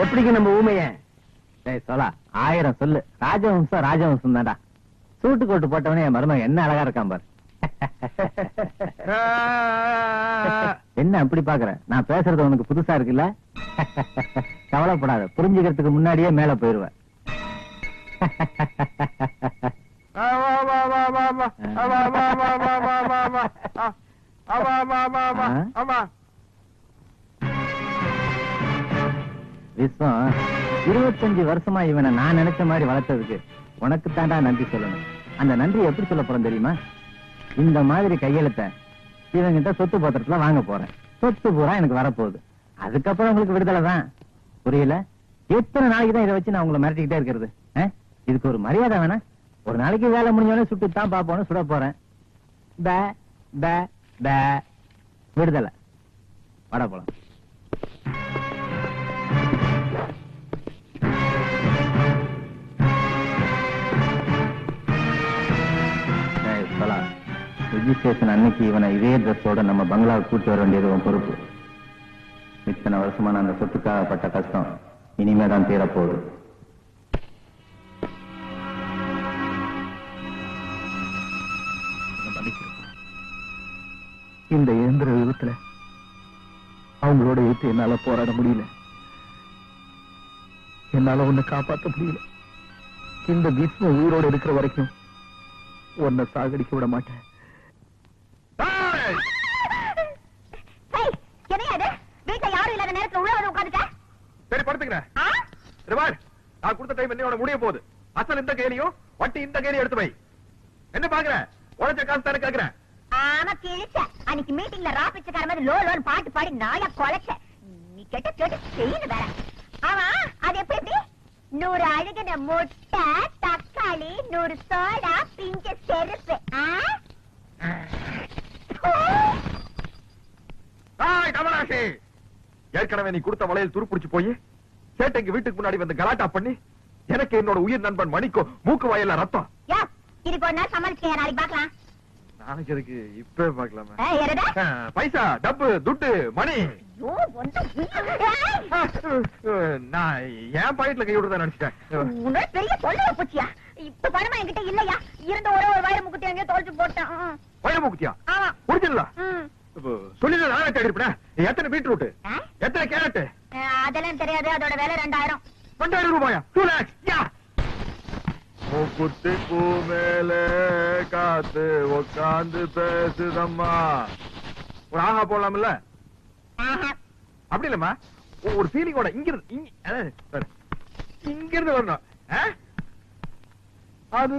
எப்படிங்க நம்ம ஊமைய டேய் சொல்லா ஆயிரம் சொல்லு ராஜவம்சம் ராஜவம்சம் தான்டா சூட்டு கோட்டு போட்டவனே என் மருமகன் என்ன அழகா இருக்கான் பாரு என்ன அப்படி பாக்குற நான் பேசுறது உனக்கு புதுசா இருக்குல்ல கவலைப்படாத புரிஞ்சுக்கிறதுக்கு முன்னாடியே மேல போயிருவேன் விஸ்வம் இருபத்தஞ்சு வருஷமா இவனை நான் நினைச்ச மாதிரி வளர்த்ததுக்கு உனக்கு தாண்டா நன்றி சொல்லணும். அந்த நன்றி எப்படி சொல்ல போறோம் தெரியுமா? இந்த மாதிரி கையெழுத்த இவங்கிட்ட சொத்து பத்திரத்துல வாங்க போறேன். சொத்து பூரா எனக்கு வரப்போகுது. அதுக்கப்புறம் உங்களுக்கு விடுதலை தான். புரியல? எத்தனை நாளைக்கு தான் இதை வச்சு நான் உங்களை மிரட்டிக்கிட்டே இருக்கிறது? இதுக்கு ஒரு மரியாதை வேணா? ஒரு நாளைக்கு வேலை முடிஞ்சோடனே சுட்டு தான் பாப்போன்னு சுட போறேன். விடுதலை. வட போலாம். ரிஜிஸ்ட்ரேஷன் அன்னைக்கு இவனை இதே ட்ரெஸ்ஸோட நம்ம பங்களாவுக்கு கூட்டி வர வேண்டியது உன் பொறுப்பு. இத்தனை வருஷமா நான் அந்த சொத்துக்காக பட்ட கஷ்டம். இனிமே தான் தீரப்போகுது. இந்த இயந்திர விபத்துல அவங்களோட எடுத்து என்னால போராட முடியல. என்னால உன்னை காப்பாத்த முடியல. இந்த பீஷ்ம உயிரோடு இருக்கிற வரைக்கும் உன்னை சாகடிக்க விட மாட்டேன் ஏய், என்னையா இது? வீட்டுல யாரும் இல்லாத நேரத்துல உள்ள வந்து உட்கார்ந்துட்ட? சரி படுத்துக்கிறேன் நான் கொடுத்த டைம் என்னையோட முடிய போகுது அசல் இந்த கேலியும் வட்டி இந்த கேலியும் எடுத்து வை என்ன பாக்குற உழைச்ச காசு தானே கேக்குறேன் ஆமா கிழிச்ச. அன்னைக்கு மீட்டிங்ல ரா பிச்சைக்கார மாதிரி லோ லோன்னு பாட்டு பாடி நாயா கொலைச்ச. நீ கெட்ட கேட்டு செய்யணும் வேற. ஆமா, அது எப்படி எப்படி? நூறு அழுகின முட்டை, தக்காளி, நூறு சோடா, பிஞ்ச செருப்பு. ஆ? கமலாஷி ஏற்கனவே நீ கொடுத்த வளையல் துருப்பிடிச்சு போய் சேட்டைக்கு வீட்டுக்கு முன்னாடி வந்து கலாட்டா பண்ணி எனக்கு என்னோட உயிர் நண்பன் மணிக்கோ மூக்கு வாயில ரத்தம். நாளைக்கு இருக்கு இப்பவே பாக்கலாமே? பைசா டப்பு துட்டு மணி. நான் என் பாக்கெட்ல கை விடுறதா நினைச்சிட்டேன். பெரிய தொல்லையா போச்சியா? இப்ப பணமா என்கிட்ட இல்லையா? இருந்த ஒரே ஒரு வயிறு முக்குத்தி எங்கேயோ தொலைச்சு போட்டேன். வயிறு மூக்குத்தியா? ஒரிஜினலா ம். சொல்லி நானே தேடி இருப்பேன் எத்தனை பீட்ரூட் பேசுதம்மா ஒரு ஆஹா போடலாம்ல. அப்படி இல்லம்மா. ஒரு ஃபீலிங்கோட இங்க இருந்து இங்க இருந்து வரணும்? அது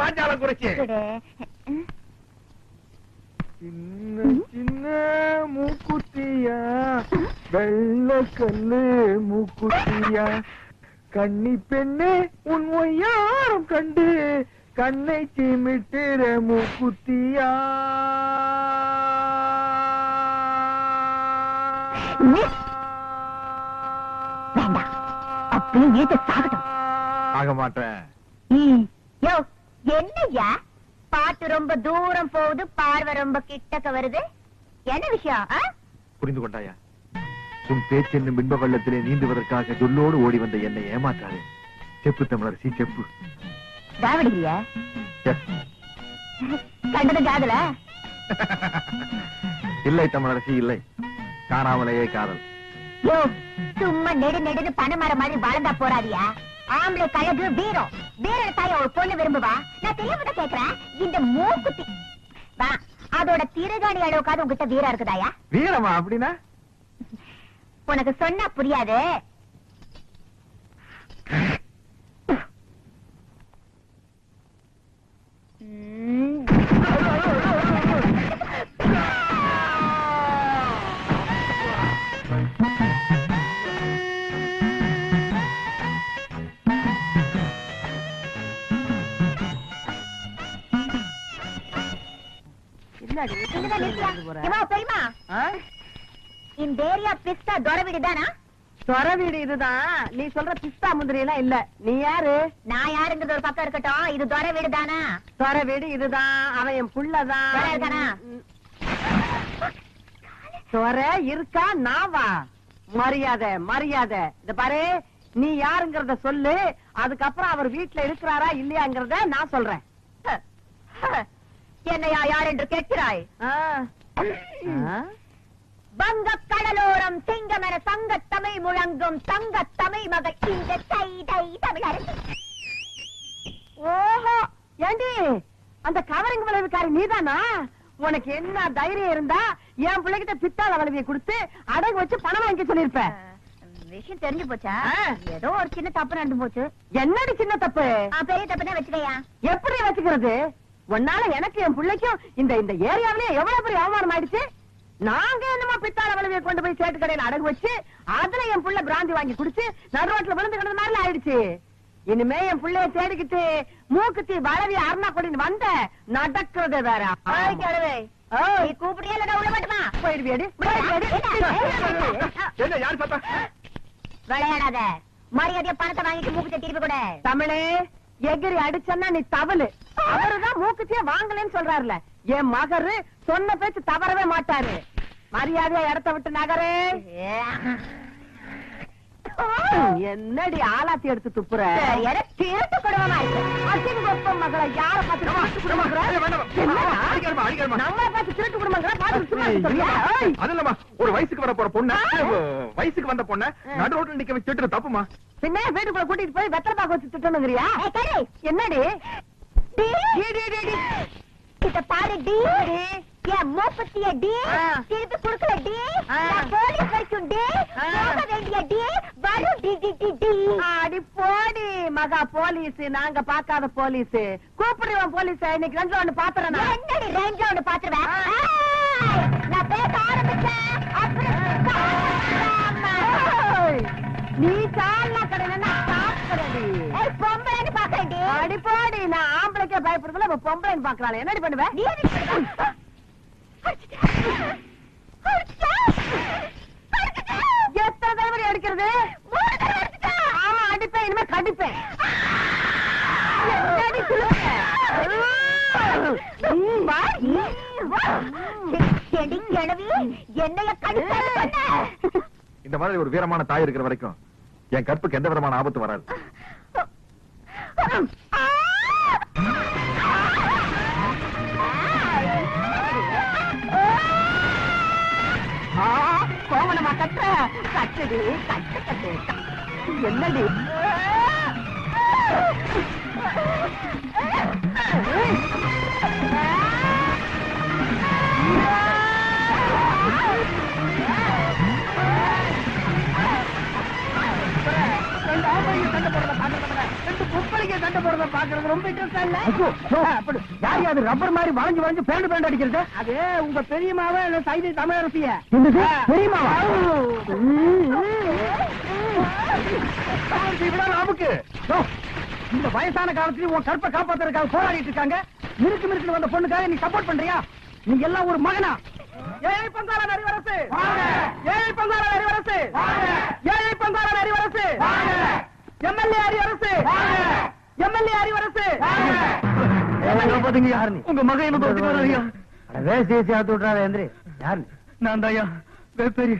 பாஞ்சாலம் குறைச்சி. சின்ன சின்ன மூக்குத்தியா? வெள்ள கல்லு மூக்குத்தியா. கன்னி பெண்ணே உன் ஒய்யாரம் கண்டு. கண்ணை சிமிட்டுற மூக்குத்தியா. அப்படியே சாகட்டும். ஆக மாட்டேன். யோ என்னய்யா? பாட்டு ரொம்ப தூரம் போகுது பார்வை ரொம்ப கிட்டக்க வருது. என்ன விஷயம்? புரிந்து கொண்டாயா? உன் பேச்சு என்னும் பின்ப வெள்ளத்திலே நீந்துவதற்காக சொல்லோடு ஓடி வந்த என்னை ஏமாற்றாதே. செப்பு தமிழரசி செப்பு. திராவிடியா Yes. கண்டது காதல? இல்லை தமிழரசி இல்லை. காணாமலேயே காதல். சும்மா நெடு நெடுன்னு பனைமர மாதிரி வளர்ந்தா போறாதியா? ஆம்பளை கழகு வீரம். வீரன் தாய ஒரு பொண்ணு விரும்புவா? நான் தான் கேக்குறேன். இந்த மூக்குத்தி. வா அதோட திருகாணி அளவுக்காவது உங்ககிட்ட வீரம் இருக்குதாயா? வீரமா அப்படின்னா? உனக்கு சொன்னா புரியாது? ம். இந்த ஏரியா பிஸ்தா சொர வீடு இதுதான். நீ சொல்ற பிஸ்தா முந்திரி எல்லாம் இல்ல. நீ யாரு? நான் யாருங்கிறது ஒரு பக்கம் இருக்கட்டும். இது துறை வீடு தானா? சொர வீடு இதுதான். அவன் என் புள்ளதான். இருக்கானா? சொர இருக்கா? நாவா மரியாதை மரியாதை. இந்த பாரு. நீ யாருங்கறத சொல்லு. அதுக்கப்புறம் அவர் வீட்டுல இருக்கிறாரா இல்லையாங்கறத நான் சொல்றேன். என்னையா யார் என்று கேட்கிறாய்? வங்க கடலோரம் சிங்கம் என சங்க தமிழ் முழங்கும் தங்க தமிழ் மகள். இந்த தைதை தமிழரசி ஓஹோ ஏண்டி? அந்த கவரிங் விளைவுக்காரி நீதானா? உனக்கு என்ன தைரியம் இருந்தா என் பிள்ளைகிட்ட பித்தாள வளைவியை கொடுத்து அடகு வச்சு பணம் வாங்கி சொல்லிருப்ப விஷயம் தெரிஞ்சு போச்சா. ஏதோ ஒரு சின்ன தப்பு நடந்து போச்சு. என்னடி சின்ன தப்பு? பெரிய தப்பு தான் வச்சுக்கையா? எப்படி வச்சுக்கிறது? உன்னால எனக்கு என் பிள்ளைக்கும் இந்த இந்த ஏரியாவிலே எவ்வளவு பெரிய அவமானம் ஆயிடுச்சு? நாங்க என்னமோ பித்தாள வளைவியை கொண்டு போய் சேட்டு கடையில அடகு வச்சு அதுல என் புள்ள பிராந்தி வாங்கி குடிச்சு நடு ரோட்ல விழுந்து கிடந்த மாதிரி ஆயிடுச்சு. இனிமே என் புள்ளைய தேடிக்கிட்டு மூக்குத்தி வளவி அருணா கொடின்னு வந்த நடக்கிறது வேற. கூப்பிடியா விட மாட்டுமா போயிடுவியடி என்ன யார் பார்த்தா? விளையாடாத. மரியாதையா பணத்தை வாங்கிட்டு மூக்கு திருப்பி கூட. தமிழே எகிரி அடிச்சன்னா நீ தவளு. அவருதான் மூக்குத்தியே வாங்கலன்னு சொல்றாருல. என் மகரு சொன்ன பேச்சு தவறவே மாட்டாரு. மரியாதையா இடத்த விட்டு நகரு. என்னடி ஆலாத்தி எடுத்து துப்புற? திருட்டு குடும்பமா இருக்கு அசிங்கொப்பம் மகளை யார பார்த்து. நம்மளை பார்த்து திருட்டு ஒரு வயசுக்கு வர போற பொண்ணு வயசுக்கு வந்த பொண்ண நடு ரோட்ல நிக்க வச்சு திட்டுறது தப்புமா பின்ன வீட்டுக்குள்ள கூட்டிட்டு போய் வெத்தலை பாக்க வச்சு திட்டணுங்கிறியா. என்னடி? டி. டி, டி, டி, டி. இத பாரு டி என் மூப்பத்திய டி. திருப்பி குடுக்கல டி. போலீஸ் வரைக்கும் டி. போக வேண்டிய டி. வரும் டி டி டி டி. அடி போடி மகா போலீஸ். நாங்க பாக்காத போலீஸ். கூப்பிடுவோம் போலீஸ்? இன்னைக்கு ரெண்டு ஒண்ணு பாத்துறேன். என்னடி ரேஞ்ச் ஒன்று பாத்துருவேன் நான் பேச ஆரம்பிச்சேன். அப்புறம் நீ சாலா கடையில சாப்பிடுறடி பொம்பளைன்னு பாக்குறேன் டி. அடி போடி நான் பயப்படுறதுல இப்ப பொம்பளைன்னு பாக்குறாள் என்னடி பண்ணுவேன். எத்தனை அடிக்கிறது. ஆமா அடிப்பேன் இனிமே பண்ண இந்த மாதிரி ஒரு வீரமான தாய் இருக்கிற வரைக்கும் என் கற்புக்கு எந்த விதமான ஆபத்து வராது. அப்படி. யார் அது ரப்பர் மாதிரி வளைஞ்சு வளைஞ்சு பேண்ட் பேண்ட் அடிக்கிறது? அது உங்க பெரியமாவ சைதை தமிழரசிய? பெரியமாவா இந்த வயசான காலத்துல உன் கற்பை காப்பாத்துறதுக்காக போராடிட்டு இருக்காங்க. மிருக்கு மிருக்கு வந்த பொண்ணுக்காக நீ சப்போர்ட் பண்றியா? நீ எல்லாம் ஒரு மகனா? ஏழை பங்காள நரிவரசு. ஏழை பங்காள நரிவரசு. ஏழை பங்காள நரிவரசு. எம்எல்ஏ அரிவரசு. எம்எல்ஏ அரிவரசு. பாத்தீங்க யாரு நீ? உங்க மகன் என்ன வர்றாங்க வேசி வேசி ஆத்து எந்திரி. யாரு நீ? நான் தாயா வேப்பேரி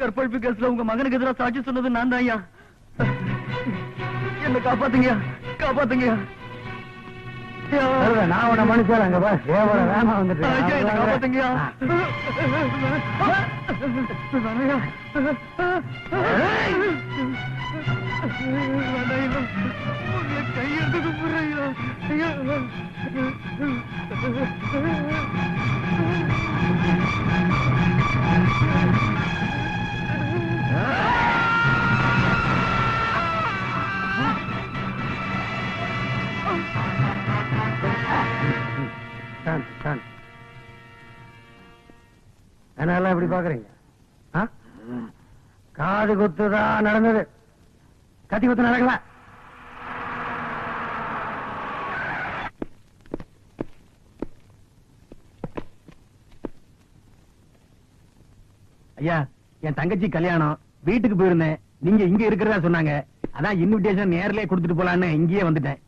கற்பழிப்பு கேஸ்ல உங்க மகனுக்கு எதிராக சாட்சி சொன்னது நான் தாயா என்ன காப்பாத்துங்கயா காப்பாத்துங்கயா சொல்றேன், நான் உன்னை மனுஷன் அங்க பா எவ்வளவு வேகமா வந்துட்டு. உங்களை கையெடுத்து கும்பிடுறேயா. ஐயா. என்னெல்லாம் இப்படி பாக்குறீங்க ஆ? காது குத்துதான் நடந்தது? கத்தி குத்து நடக்கல? ஐயா என் தங்கச்சி கல்யாணம் வீட்டுக்கு போயிருந்தேன். நீங்க இங்க இருக்கிறதா சொன்னாங்க. அதான் இன்விடேஷன் நேர்லயே கொடுத்துட்டு போலான்னு இங்கேயே வந்துட்டேன்.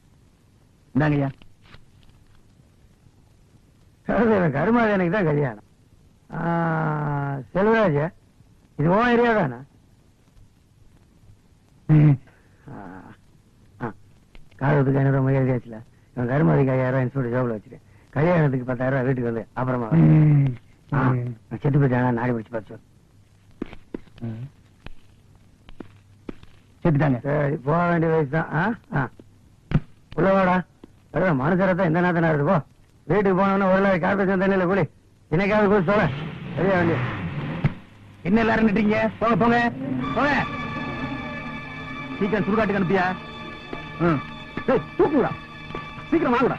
இந்தாங்க ஐயா கருமாதேனுக்கு எனக்கு தான் கல்யாணம். செல்வராஜ இது ஓ ஏரியா தானா? காலத்துக்கு ஐநூறு ரூபாய் எழுதியாச்சுல இவன் கருமாதிக்கு ஐயாயிரம் ரூபாய் ஜோபில் வச்சிருக்கேன் கல்யாணத்துக்கு பத்தாயிரம் ரூபாய் வீட்டுக்கு வந்து அப்புறமா நான் செத்து போயிட்டாங்க நாடி பிடிச்சு பார்த்து செத்துட்டாங்க. சரி போக வேண்டிய வயசு தான். உள்ளவாடா அதான் மனுஷரத்தான் எந்த நேரத்தினா இருக்கு போ. வீட்டுக்கு போனோம்னா ஒரு நாள் காப்பி தண்ணியில் கூலி இன்னைக்காவது போய் சொல்ல சரியா வேண்டிய என்ன எல்லாரும் நிட்டீங்க போங்க போங்க போங்க. சீக்கிரம் சுடுகாட்டுக்கு அனுப்பியா? ம். தூக்குடா சீக்கிரம் வாங்கடா.